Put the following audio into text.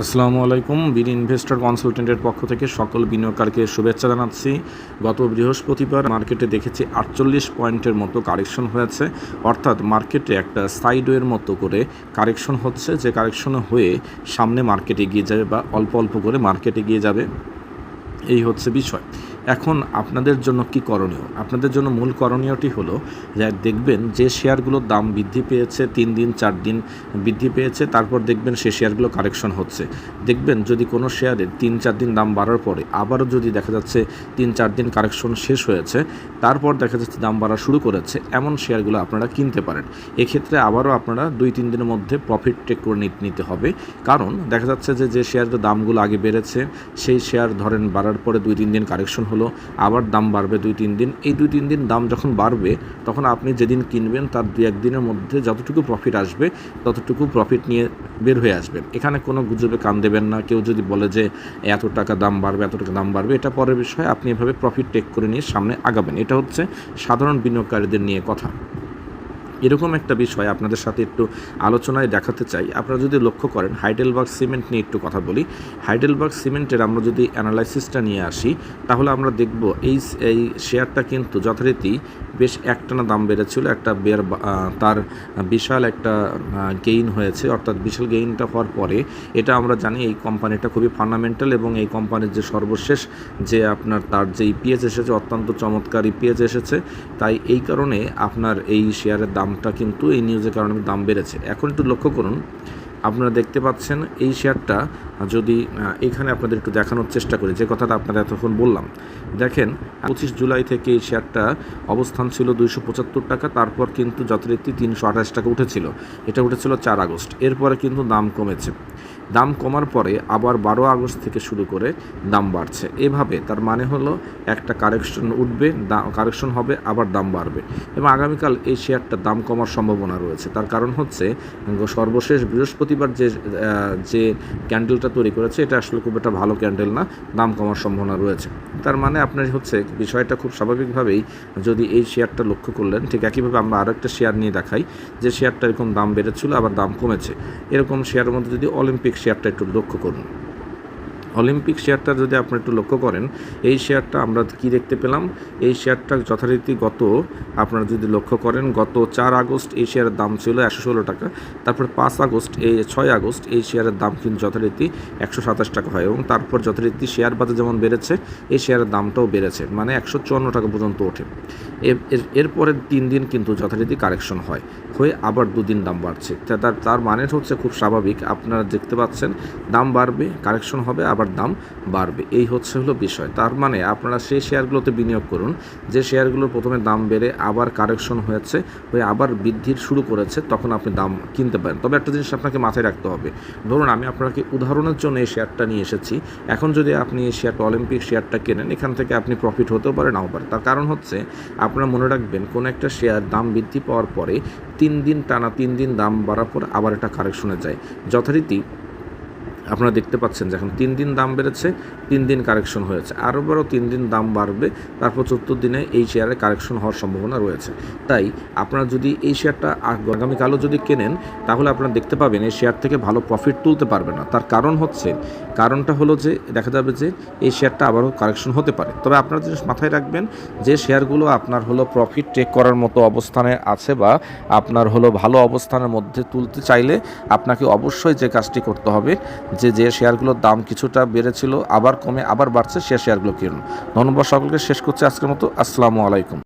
আসসালামু আলাইকুম। বিন ইনভেস্টর কনসালটেন্টের পক্ষ থেকে সকল বিনিয়োগকারীকে শুভেচ্ছা জানাচ্ছি। গত বৃহস্পতিবার মার্কেটে দেখেছি আটচল্লিশ পয়েন্টের মতো কারেকশন হয়েছে। অর্থাৎ মার্কেটে একটা সাইডওয়ের মতো করে কারেকশন হচ্ছে। যে কারেকশন হয়ে সামনে মার্কেটে গিয়ে যাবে বা অল্প অল্প করে মার্কেটে গিয়ে যাবে। এই হচ্ছে বিষয়। এখন আপনাদের জন্য কি করণীয়? আপনাদের জন্য মূল করণীয়টি হলো যে দেখবেন যে শেয়ারগুলোর দাম বৃদ্ধি পেয়েছে, তিন দিন, চার দিন বৃদ্ধি পেয়েছে, তারপর দেখবেন সে শেয়ারগুলো কারেকশন হচ্ছে। দেখবেন যদি কোনো শেয়ারের তিন, চার দিন দাম বাড়ার পরে আবারও যদি দেখা যাচ্ছে তিন, চার দিন কারেকশন শেষ হয়েছে, তারপর দেখা যাচ্ছে দাম বাড়া শুরু করেছে, এমন শেয়ারগুলো আপনারা কিনতে পারেন। এক্ষেত্রে আবারও আপনারা দুই, তিন দিনের মধ্যে প্রফিট টেক করে নিতে হবে। কারণ দেখা যাচ্ছে যে যে শেয়ারের দামগুলো আগে বেড়েছে, সেই শেয়ার ধরেন বাড়ার পরে দুই, তিন দিন কারেকশন হলো আবার দাম বাড়বে দুই, তিন দিন। এই দুই, তিন দিন দাম যখন বাড়বে, তখন আপনি যেদিন কিনবেন তার দু একদিনের মধ্যে যতটুকু প্রফিট আসবে, ততটুকু প্রফিট নিয়ে বের হয়ে আসবেন। এখানে কোনো গুজবে কান দেবেন না। কেউ যদি বলে যে, এত টাকা দাম বাড়বে, এত টাকা দাম বাড়বে, এটা পরের বিষয়ে। আপনি এভাবে প্রফিট টেক করে নিয়ে সামনে আগাবেন। এটা হচ্ছে সাধারণ বিনিয়োগকারীদের নিয়ে কথা। এরকম একটা বিষয় আপনাদের সাথে একটু আলোচনায় দেখাতে চাই। আপনারা যদি লক্ষ্য করেন, হাইডেলবার্গ সিমেন্ট নিয়ে একটু কথা বলি। হাইডেলবার্গ সিমেন্টের আমরা যদি অ্যানালাইসিসটা নিয়ে আসি, তাহলে আমরা দেখব এই এই শেয়ারটা কিন্তু যথারীতি বেশ একটানা দাম বেড়েছিল। একটা বের তার বিশাল একটা গেইন হয়েছে। অর্থাৎ বিশাল গেইনটা হওয়ার পরে এটা আমরা জানি এই কোম্পানিটা খুবই ফান্ডামেন্টাল এবং এই কোম্পানির যে সর্বশেষ যে আপনার তার যে ইপিএস এসেছে, অত্যন্ত চমৎকার ইপিএস এসেছে। তাই এই কারণে আপনার এই শেয়ারের দামটা কিন্তু এই নিউজের কারণে দাম বেড়েছে। এখন একটু লক্ষ্য করুন, আপনারা দেখতে পাচ্ছেন এই শেয়ারটা যদি এখানে আপনাদের একটু দেখানোর চেষ্টা করি, যে কথাটা আপনারা এতক্ষণ বললাম। দেখেন, পঁচিশ জুলাই থেকে এই শেয়ারটা অবস্থান ছিল দুইশো পঁচাত্তর টাকা, তারপর কিন্তু যথারীতি তিনশো আঠাশ টাকা উঠেছিল। এটা উঠেছিল চার আগস্ট। এরপরে কিন্তু দাম কমেছে। দাম কমার পরে আবার বারো আগস্ট থেকে শুরু করে দাম বাড়ছে। এভাবে তার মানে হলো একটা কারেকশন উঠবে কারেকশন হবে, আবার দাম বাড়বে। এবং আগামীকাল এই শেয়ারটার দাম কমার সম্ভাবনা রয়েছে। তার কারণ হচ্ছে সর্বশেষ বৃহস্পতিবার যে যে ক্যান্ডেলটা তৈরি করেছে, এটা আসলে খুব একটা ভালো ক্যান্ডেল না, দাম কমার সম্ভাবনা রয়েছে। তার মানে আপনার হচ্ছে বিষয়টা খুব স্বাভাবিকভাবেই যদি এই শেয়ারটা লক্ষ্য করলেন, ঠিক একইভাবে আমরা আরও একটা শেয়ার নিয়ে দেখাই, যে শেয়ারটা এরকম দাম বেড়েছিল, আবার দাম কমেছে। এরকম শেয়ারের মধ্যে যদি অলিম্পিক শেয়ারটা একটু লক্ষ্য করুন। অলিম্পিক শেয়ারটা যদি আপনি একটু লক্ষ্য করেন, এই শেয়ারটা আমরা কি দেখতে পেলাম? এই শেয়ারটা যথারীতি গত, আপনারা যদি লক্ষ্য করেন, গত চার আগস্ট এই শেয়ারের দাম ছিল একশো ষোলো টাকা। তারপর পাঁচ আগস্ট, এই ছয় আগস্ট এই শেয়ারের দাম কিন্তু যথারীতি একশো সাতাশ টাকা হয় এবং তারপর যথারীতি শেয়ার বাজার যেমন বেড়েছে, এই শেয়ারের দামটাও বেড়েছে মানে একশো চুয়ান্ন টাকা পর্যন্ত ওঠে। এরপরের তিন দিন কিন্তু যথারীতি কারেকশন হয়, হয়ে আবার দুদিন দাম বাড়ছে। তার তার মানে হচ্ছে খুব স্বাভাবিক, আপনারা দেখতে পাচ্ছেন, দাম বাড়বে, কারেকশন হবে, আবার আবার দাম বাড়বে। এই হচ্ছে হলো বিষয়। তার মানে আপনারা সেই শেয়ারগুলোতে বিনিয়োগ করুন, যে শেয়ারগুলোর প্রথমে দাম বেড়ে আবার কারেকশন হয়েছে, হয়ে আবার বৃদ্ধির শুরু করেছে, তখন আপনি দাম কিনতে পারেন। তবে একটা জিনিস আপনাকে মাথায় রাখতে হবে। ধরুন আমি আপনাকে উদাহরণের জন্য এই শেয়ারটা নিয়ে এসেছি। এখন যদি আপনি এই শেয়ারটা, অলিম্পিক শেয়ারটা কেনেন, এখান থেকে আপনি প্রফিট হতেও পারে, নাও পারে। তার কারণ হচ্ছে আপনারা মনে রাখবেন, কোনো একটা শেয়ার দাম বৃদ্ধি পাওয়ার পরে তিন দিন টানা তিন দিন দাম বাড়ার পর আবার এটা কারেকশনে যায়। যথারীতি আপনারা দেখতে পাচ্ছেন যে এখন তিন দিন দাম বেড়েছে, তিন দিন কারেকশন হয়েছে। আরও বড় তিন দিন দাম বাড়বে, তারপর চতুর্থ দিনে এই শেয়ারে কারেকশন হওয়ার সম্ভাবনা রয়েছে। তাই আপনারা যদি এই শেয়ারটা আগামীকালও যদি কেনেন, তাহলে আপনারা দেখতে পাবেন এই শেয়ার থেকে ভালো প্রফিট তুলতে পারবে না। তার কারণ হচ্ছে, কারণটা হলো যে, দেখা যাবে যে এই শেয়ারটা আবারও কারেকশন হতে পারে। তবে আপনারা জিনিস মাথায় রাখবেন যে শেয়ারগুলো আপনার হলো প্রফিট টেক করার মতো অবস্থানে আছে বা আপনার হলো ভালো অবস্থানের মধ্যে তুলতে চাইলে আপনাকে অবশ্যই যে কাজটি করতে হবে যে যে শেয়ারগুলোর দাম কিছুটা বেড়েছিল, আবার কমে আবার বাড়ছে, সে শেয়ারগুলো কিনুন। ধন্যবাদ সকলকে, শেষ করছে আজকের মতো। আসসালামু আলাইকুম।